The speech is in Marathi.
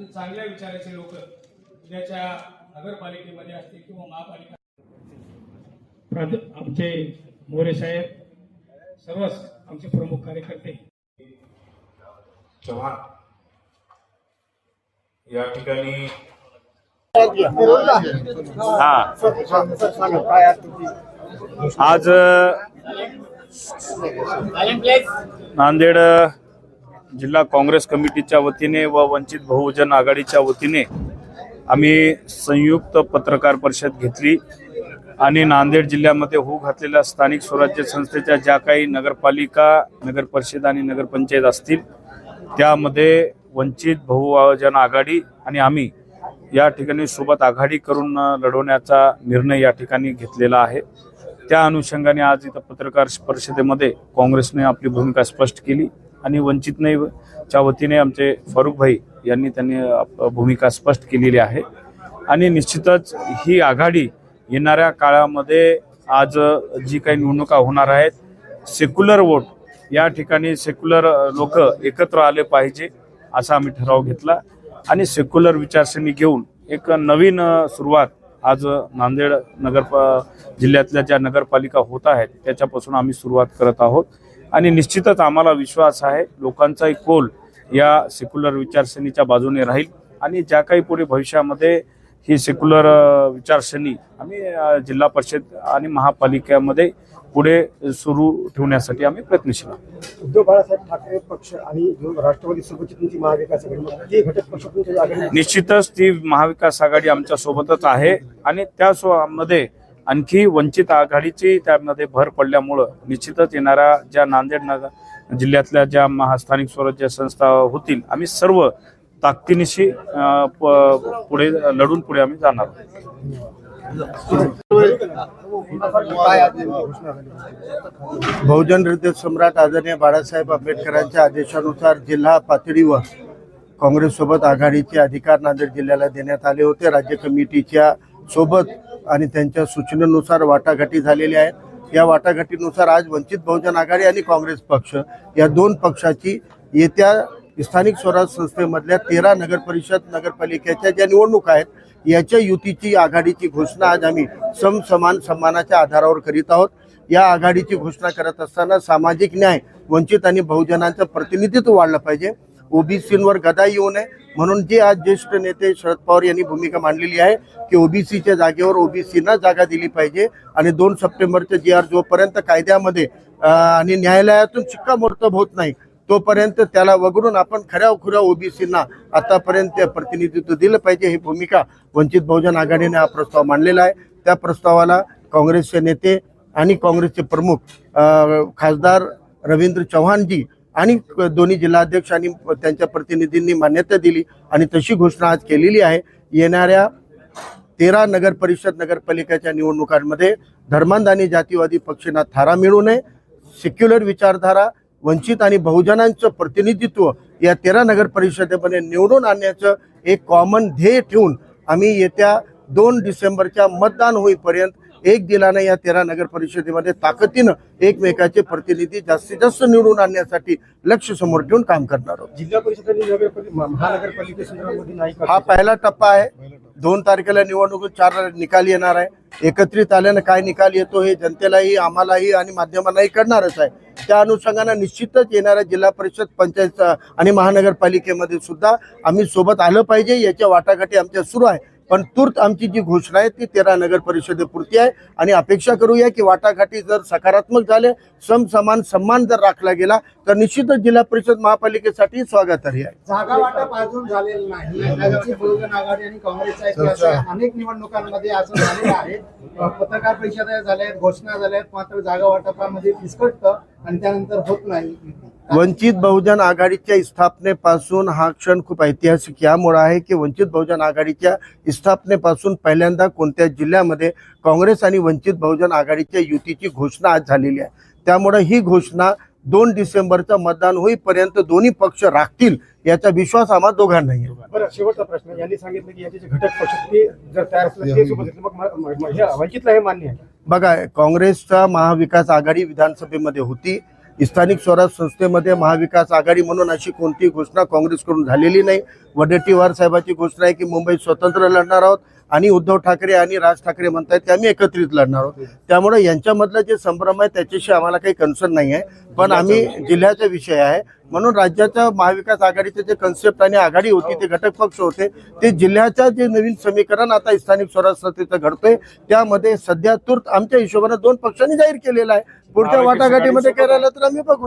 आणि चांगल्या विचाराचे लोक उद्याच्या नगरपालिकेमध्ये असतील किंवा महापालिका आमचे मोरे साहेब सर्वच आमचे प्रमुख कार्यकर्ते. चव्हाण या ठिकाणी हा. आज नांदेड जिल्हा काँग्रेस कमिटीच्या वतीने व वंचित बहुजन आघाडीच्या वतीने आम्ही संयुक्त पत्रकार परिषद घेतली आणि नांदेड जिल्ह्यामध्ये होऊ घातलेल्या स्थानिक स्वराज्य संस्थेच्या ज्या काही नगरपालिका नगर परिषद आणि नगरपंचायत असतील त्यामध्ये वंचित बहुजन आघाडी आणि आम्ही या ठिकाणी सोबत आघाडी करून लढवण्याचा निर्णय या ठिकाणी घेतलेला आहे. त्या अनुषंगाने आज इथं पत्रकार परिषदेमध्ये काँग्रेसने आपली भूमिका स्पष्ट केली. आणि वंचितने च्या वतीने आमचे फारुख भाई यांनी त्यांनी भूमिका स्पष्ट केलेली आहे. आणि निश्चितच ही आघाडी येणाऱ्या काळामध्ये आज जी काही निवडणुका होणार आहेत सेक्युलर वोट या ठिकाणी सेक्युलर लोक एकत्र आले पाहिजे असा आम्ही ठराव घेतला. आणि सेक्युलर विचारसरणी घेऊन एक नवीन सुरुवात आज नांदेड नगर जिल्ह्यातल्या ज्या नगरपालिका होत आहेत त्याच्यापासून आम्ही सुरुवात करत आहोत. आणि निश्चितच आम्हाला विश्वास आहे लोकांचाही कोल या सेक्युलर विचारसरणीच्या बाजूने राहील. आणि ज्या काही पुढे भविष्यामध्ये ही सेक्युलर विचारसरणी आम्ही जिल्हा परिषद आणि महापालिकेमध्ये पुढे सुरू ठेवण्यासाठी आम्ही प्रयत्नशील आहोत. उद्धव बाळासाहेब ठाकरे पक्ष आणि राष्ट्रवादी तुमची महाविकास आघाडी घटक पक्ष निश्चितच ती महाविकास आघाडी आमच्या सोबतच आहे आणि त्या मध्ये आणखी वंचित आघाडीची त्यामध्ये भर पडल्यामुळं निश्चितच येणाऱ्या ज्या नांदेड नगर जिल्ह्यातल्या ज्या महास्थानिक स्वराज्य संस्था होतील आम्ही सर्व ताकदीनिशी पुढे लढून पुढे आम्ही जाणार आहोत. बहुजन हृदय सम्राट आदरणीय बाळासाहेब आंबेडकरांच्या आदेशानुसार जिल्हा पातळीवर काँग्रेससोबत आघाडीचे अधिकार नांदेड जिल्ह्याला देण्यात आले होते राज्य कमिटीच्या सोबत आणि त्यांच्या सूचनेनुसार वाटाघाटी झालेल्या आहेत. या वाटाघाटीनुसार आज वंचित बहुजन आघाडी आणि काँग्रेस पक्ष या दोन पक्षाची येत्या स्थानिक स्वराज संस्थेमधल्या तेरा नगर परिषद नगरपालिकेच्या ज्या निवडणुका आहेत याच्या युतीची आघाडीची घोषणा आज आम्ही समसमान सन्मानाच्या आधारावर करीत आहोत. या आघाडीची घोषणा करत असताना सामाजिक न्याय वंचित आणि बहुजनांचं प्रतिनिधित्व वाढलं पाहिजे. ओबीसींवर गदा येऊ नये म्हणून जे आज ज्येष्ठ नेते शरद पवार यांनी भूमिका मांडलेली आहे की ओबीसीच्या जागेवर ओबीसींना जागा दिली पाहिजे आणि दोन सप्टेंबरचे जी आर जोपर्यंत कायद्यामध्ये आणि न्यायालयातून शिक्कामोर्तब होत नाही तोपर्यंत त्याला वगळून आपण खऱ्या खुऱ्या ओबीसींना आतापर्यंत प्रतिनिधित्व दिलं पाहिजे ही भूमिका वंचित बहुजन आघाडीने हा प्रस्ताव मांडलेला आहे. त्या प्रस्तावाला काँग्रेसचे नेते आणि काँग्रेसचे प्रमुख खासदार रवींद्र चव्हाणजी आणि दोन्ही जिल्हाध्यक्ष आणि त्यांच्या प्रतिनिधींनी मान्यता दिली आणि तशी घोषणा आज केलेली आहे. येणाऱ्या तेरा नगर परिषद नगरपालिकेच्या निवडणुकांमध्ये धर्मांध आणि जातीवादी पक्षांना थारा मिळू नये सेक्युलर विचारधारा वंचित आणि बहुजनांचं प्रतिनिधित्व या तेरा नगर परिषदेमध्ये निवडून आणण्याचं एक कॉमन ध्येय ठेवून आम्ही येत्या दोन डिसेंबरच्या मतदान होईपर्यंत एक दिलानं या तेरा नगर परिषदेमध्ये ताकदीनं एकमेकाचे प्रतिनिधी जास्तीत जास्त निवडून आणण्यासाठी लक्ष समोर ठेवून काम करणार आहोत. जिल्हा परिषद महानगरपालिकेसंदर्भामध्ये हो. हा पहिला टप्पा आहे. दोन तारखेला निवडणूक चार निकाल येणार आहे. एकत्रित आल्यानं काय निकाल येतो हे जनतेलाही आम्हालाही आणि माध्यमांनाही कळणारच आहे. त्या अनुषंगानं निश्चितच येणाऱ्या जिल्हा परिषद पंचायत आणि महानगरपालिकेमध्ये सुद्धा आम्ही सोबत आलं पाहिजे. याच्या वाटाघाटी आमच्या सुरू आहे. पण तूर्त आमची जी घोषणा आहे ती तेरा नगर परिषदेपुरती आहे. आणि अपेक्षा करूया की वाटाघाटी जर सकारात्मक झाले सम समान सन्मान जर राखला गेला तर निश्चितच जिल्हा परिषद महापालिकेसाठी स्वागतार्ह आहे. जागा वाटप अजून झालेलं नाही. वंचित बहुजन आघाडी आणि काँग्रेसच्या इतिहासात अनेक निवडणुकांमध्ये असं झालेलं आहे. पत्रकार परिषदा झाल्या आहेत घोषणा झाल्या आहेत मात्र जागा वाटपामध्ये फिसकटतं आणि त्यानंतर होत नाही. वंचित बहुजन आघाडीच्या स्थापनेपासून हा क्षण खूप ऐतिहासिक यामुळे आहे की वंचित बहुजन आघाडीच्या स्थापनेपासून पहिल्यांदा कोणत्या जिल्ह्यामध्ये काँग्रेस आणि वंचित बहुजन आघाडीच्या युतीची घोषणा आज झालेली आहे. त्यामुळे ही घोषणा दोन डिसेंबरचं मतदान होईपर्यंत दोन्ही पक्ष राखतील याचा विश्वास आम्हा दोघांनाही बरं शेवटचा प्रश्न. यांनी सांगितलं की याचे घटक पक्ष ते जर तयार असले वंचितला हे मान्य आहे. बघा काँग्रेसचा महाविकास आघाडी विधानसभेमध्ये होती. स्थानिक स्वराज संस्थेमध्ये महाविकास आघाडी म्हणून अशी कोणतीही घोषणा काँग्रेसकडून झालेली नाही. वडेट्टीवार साहेबाची घोषणा आहे की मुंबईत स्वतंत्र लढणार आहोत. आणि उद्धव ठाकरे आणि राज ठाकरे म्हणतायत की आम्ही एकत्रित लढणार आहोत. त्यामुळे यांच्यामधलं जे संभ्रम आहे त्याच्याशी आम्हाला काही कन्सर्न नाही आहे. पण आम्ही जिल्ह्याचा विषय आहे. म्हणून राज्याच्या महाविकास आघाडीचे जे कन्सेप्ट आणि आघाडी होती ते घटक पक्ष होते ते जिल्ह्याच्या जे नवीन समीकरण आता स्थानिक स्वराज संस्थेचं घडतंय त्यामध्ये सध्या तूर्त आमच्या हिशोबाने दोन पक्षांनी जाहीर केलेला आहे. पुढच्या वाटाघाटीमध्ये करायला तर आम्ही बघू.